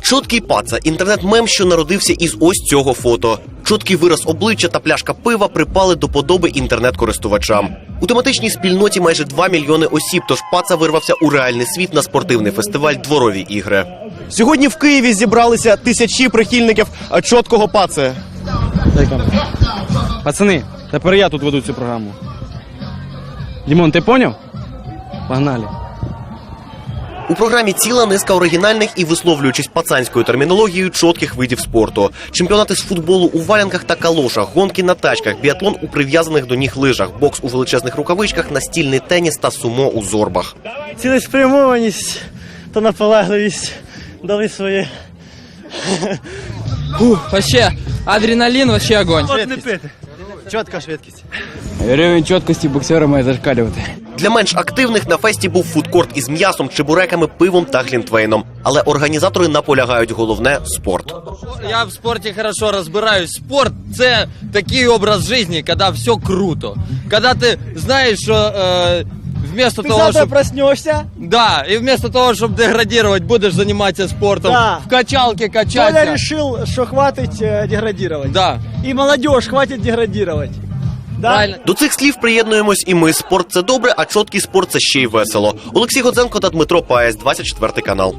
Чоткий паца інтернет-мем, що народився із ось цього фото. Чоткий вираз обличчя та пляшка пива припали до подоби інтернет-користувачам. У тематичній спільноті майже 2 мільйони осіб, тож паца вирвався у реальний світ на спортивний фестиваль Дворові ігри. Сьогодні в Києві зібралися тисячі прихильників чоткого паци. Пацани, тепер я тут веду цю програму. Дімон, ти поняв? Погнали. У програмі ціла низка оригінальних і висловлюючись пацанською термінологією чотких видів спорту. Чемпіонати з футболу у валянках та калошах, гонки на тачках, біатлон у прив'язаних до ніг лижах, бокс у величезних рукавичках, настільний теніс та сумо у зорбах. цілеспрямованість та наполегливість дали своє. Вообще, адреналин вообще огонь. От не пити. Чітка швидкість. Рівень чіткості боксера має зашкалювати. Для менш активних на фесті був фудкорт із м'ясом, чебуреками, пивом та глінтвейном. Але організатори наполягають головне спорт. Я в спорте хорошо разбираюсь. Спорт – це такий образ жизни, когда все круто. Когда ты знаешь, что э, вместо Ти того, завтра щоб... проснешся, Да, и вместо того, чтобы деградировать, будешь заниматься спортом. Да. В качалке Толя качаться. решил, что хватит э, деградировать. Да, И молодежь хватит деградировать. Да? правильно. До цих слів приєднуємось і ми. Спорт це добре, а чоткий спорт це ще й весело. Олексій Годзенко та Дмитро Паєс, 24 канал.